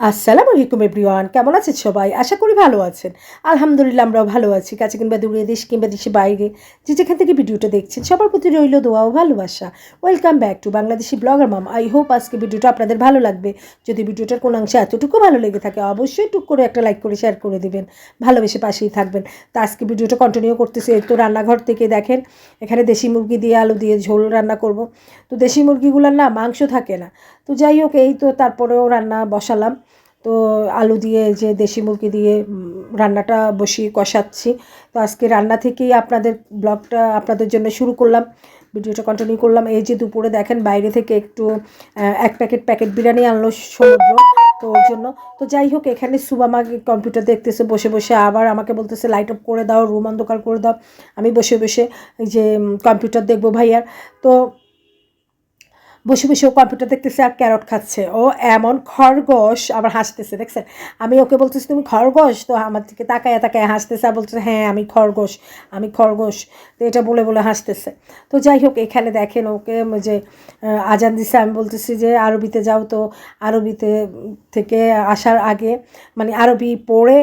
আসসালামু আলাইকুম, এভরিওয়ান। কেমন আছেন সবাই? আশা করি ভালো আছেন। আলহামদুলিল্লাহ, আমরাও ভালো আছি। কাছে কিংবা দূরে দেশ কিংবা দেশে বাইরে যে যেখান থেকে ভিডিওটা দেখছেন, সবার প্রতি রইল দোয়া ও ভালোবাসা। Welcome back to Bangladeshi blogger mom I hope আজকে ভিডিওটা আপনাদের ভালো লাগবে। যদি ভিডিওটার কোনো অংশে এতটুকু ভালো লেগে থাকে, অবশ্যই টুক করে একটা লাইক করে শেয়ার করে দেবেন। ভালোবেসে পাশেই থাকবেন। তো আজকে ভিডিওটা কন্টিনিউ করতেছি। তো রান্নাঘর থেকে দেখেন, এখানে দেশি মুরগি দিয়ে আলু দিয়ে ঝোল রান্না করব। তো দেশি মুরগিগুলোর না মাংস থাকে না। তো যাই হোক, এই তো তারপরেও রান্না বসালাম। তো আলু দিয়ে যে দেশি মুরগি দিয়ে রান্নাটা বসিয়ে কষাচ্ছি। তো আজকে রান্না থেকেই আপনাদের ব্লগটা আপনাদের জন্য শুরু করলাম, ভিডিওটা কন্টিনিউ করলাম। এই যে দুপুরে দেখেন বাইরে থেকে একটু এক প্যাকেট প্যাকেট বিরিয়ানি আনলো সমুদ্র, তো ওর জন্য। তো যাই হোক, এখানে সুবামাকে কম্পিউটার দেখতেছে, বসে বসে আবার আমাকে বলতেছে লাইট অফ করে দাও রুম অন্ধকার করে দাও। আমি বসে বসে এই যে কম্পিউটার দেখব ভাইয়ার। তো বসে বসে ও কম্পিউটার দেখতেছে আর ক্যারট খাচ্ছে। ও এমন খরগোশ আবার হাসতেছে, দেখছেন? আমি ওকে বলতেছি, তুমি খরগোশ? তো আমার দিকে তাকায় তাকায় হাসতেছে আর বলতেছে হ্যাঁ আমি খরগোশ আমি খরগোশ। তো এটা বলে বলে হাসতেছে। তো যাই হোক, এখানে দেখেন ওকে যে আজান দিছে, আমি বলতেছি যে, আরবিতে যাও তো। আরবিতে থেকে আসার আগে মানে আরবি পড়ে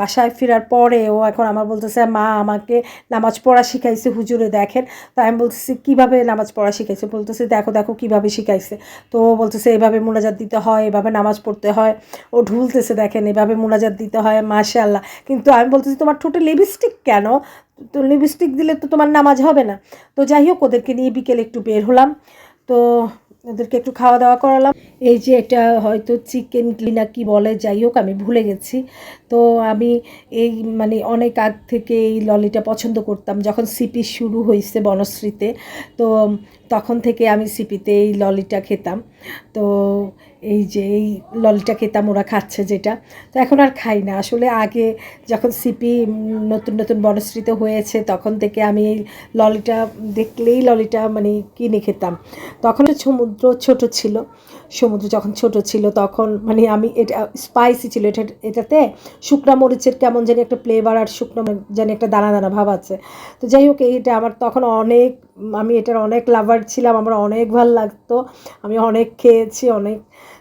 বাসায় ফেরার পরে ও এখন আমার বলতেছে, মা, আমাকে নামাজ পড়া শিখাইছে, হুজুরে দেখেন। তো আমি বলতেছি, কীভাবে নামাজ পড়া শিখাইছে? বলতেছে, দেখো দেখো, কীভাবে শিখাইছে। তো ও বলতেছে, এভাবে মোনাজাত দিতে হয়, এভাবে নামাজ পড়তে হয়। ও ঢুলতেছে, দেখেন, এভাবে মোনাজাত দিতে হয়, মাশাআল্লাহ। কিন্তু আমি বলতেছি, তোমার ঠোঁটে লিপস্টিক কেন? তো লিপস্টিক দিলে তো তোমার নামাজ হবে না। তো যাই হোক, ওদেরকে নিয়ে বিকেলে একটু বের হলাম। তো ওদেরকে একটু খাওয়া দাওয়া করালাম। এই যে এটা হয়তো চিকেন ক্লিনা কি বলে, যাই হোক, আমি ভুলে গেছি। তো আমি এই মানে অনেক আগ থেকে এই ললিটা পছন্দ করতাম, যখন সিপি শুরু হয়েছে বনশ্রীতে। তো তখন থেকে আমি সিপিতে এই ললিটা খেতাম। তো এই যে এই ললিটা খেতাম ওরা খাচ্ছে যেটা, তো এখন আর খাই না। আসলে আগে যখন সিপি নতুন নতুন বনশ্রীত হয়েছে, তখন থেকে আমি এই ললিটা দেখলেই ললিটা মানে কিনে খেতাম। তখন সমুদ্র ছোট ছিল সমুদ্র যখন ছোট ছিল তখন মানে আমি এটা স্পাইসি ছিল এটা, এটাতে শুকনা মরিচের কেমন জানি একটা ফ্লেভার আর শুকনো জানি একটা দানা দানা ভাব আছে। তো যাই হোক, এইটা আমার তখন অনেক, আমি এটার অনেক লাভার ছিলাম, আমার অনেক ভালো লাগতো, আমি অনেক খেয়েছি, অনেক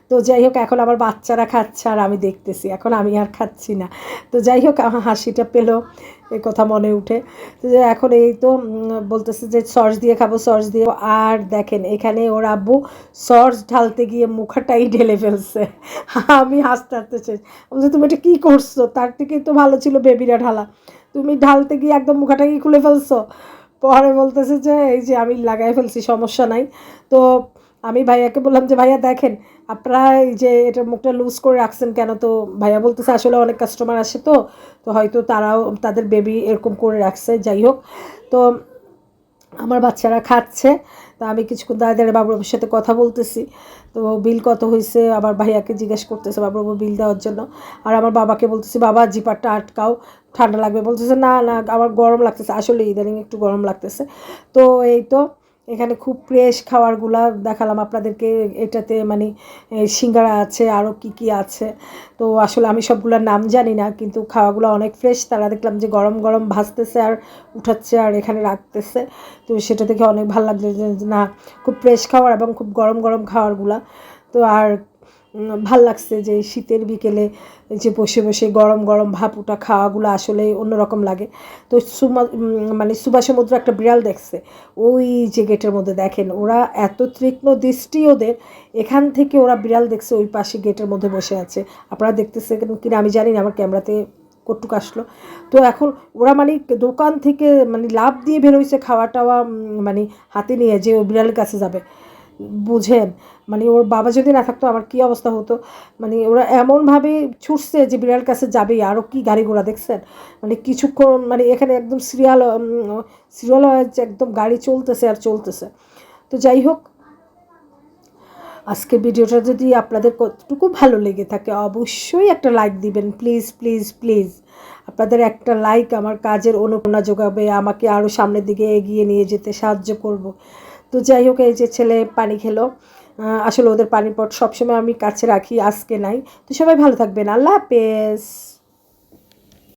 তো যাই হোক, এখন আমার বাচ্চারা খাচ্ছে আর আমি দেখতেছি। এখন আমি আর খাচ্ছি না। তো যাই হোক, আমার হাসিটা পেল এই কথা মনে উঠে। তো এখন এই তো বলতেছে যে সস দিয়ে খাব, সস দিয়ে আর দেখেন, এখানে ওর আব্বু সস ঢালতে গিয়ে মুখাটাই ঢেলে ফেলছে। আমি হাসতে হাসতে চাই বলছি, তুমি এটা কী করছ? তার থেকে তো ভালো ছিল বেবিরা ঢালা। তুমি ঢালতে গিয়ে একদম মুখাটাকে খুলে ফেলছো? পরে বলতেছে যে, এই যে আমি লাগাই ফেলছি, সমস্যা নাই। তো আমি ভাইয়াকে বললাম যে, ভাইয়া, দেখেন, আপনারা এই যে এটার মুখটা লুজ করে রাখছেন কেন? তো ভাইয়া বলতেছে, আসলে অনেক কাস্টমার আসে তো তো হয়তো তারাও তাদের বেবি এরকম করে রাখছে, যাই হোক। তো আমার বাচ্চারা খাচ্ছে, তো আমি কিছুক্ষণ দাঁড়িয়ে বাবুর সাথে কথা বলতেছি। তো বিল কত হয়েছে আবার ভাইয়াকে জিজ্ঞেস করতেছে বাবুবাবু বিল দেওয়ার জন্য। আর আমার বাবাকে বলতেছি, বাবা জিপারটা আটকাও, ঠান্ডা লাগবে। বলতেছে, না না, আমার গরম লাগতেছে। আসলে ইদানিং একটু গরম লাগতেছে। তো এই তো এখানে খুব ফ্রেশ খাবারগুলা দেখালাম আপনাদেরকে। এটাতে মানে সিঙ্গারা আছে আরও কি কি আছে। তো আসলে আমি সবগুলোর নাম জানি না, কিন্তু খাওয়াগুলো অনেক ফ্রেশ তারা দেখলাম যে গরম গরম ভাজতেছে আর উঠাচ্ছে আর এখানে রাখতেছে। তো সেটা দেখে অনেক ভালো লাগছে যে না, খুব ফ্রেশ খাওয়ার এবং খুব গরম গরম খাওয়ারগুলা তো আর ভালো লাগছে যে শীতের বিকেলে যে বসে বসে গরম গরম ভাপ উঠা খাওয়াগুলো আসলে অন্যরকম লাগে। তো সুমা মানে সুভাষ সমুদ্র একটা বিড়াল দেখছে, ওই যে গেটের মধ্যে দেখেন, ওরা এত তীক্ষ্ণ দৃষ্টি ওদের, এখান থেকে ওরা বিড়াল দেখছে ওই পাশে গেটের মধ্যে বসে আছে। আপনারা দেখতেছে কিনা আমি জানি না, আমার ক্যামেরাতে কটুক আসলো। তো এখন ওরা মানে দোকান থেকে মানে লাভ দিয়ে বেরোইছে খাওয়া টাওয়া মানে হাতে নিয়ে যে ও বিড়ালের কাছে যাবে। বুঝেন। মানে ওর বাবা যদি না থাকতো আমার কী অবস্থা হতো? মানে ওরা এমনভাবে ছুটছে যে বিড়াল কাছে যাবেই আরও কি গাড়ি ঘোড়া দেখছেন? মানে কিছুক্ষণ মানে এখানে একদম সিরিয়াল সিরিয়াল একদম গাড়ি চলতেছে আর চলতেছে। তো যাই হোক আজকে ভিডিওটা যদি আপনাদের কতটুকু ভালো লেগে থাকে, অবশ্যই একটা লাইক দিবেন। প্লিজ প্লিজ প্লিজ আপনাদের একটা লাইক আমার কাজের অনুপ্রেরণা যোগাবে, আমাকে আরও সামনের দিকে এগিয়ে নিয়ে যেতে সাহায্য করব। তো যাই হোক, এই যে ছেলে পানি খেলো। আসলে ওদের পানির পট সবসময় আমি কাছে রাখি, আজকে নাই। তো সবাই ভালো থাকবেন। আল্লাহ হাফেজ।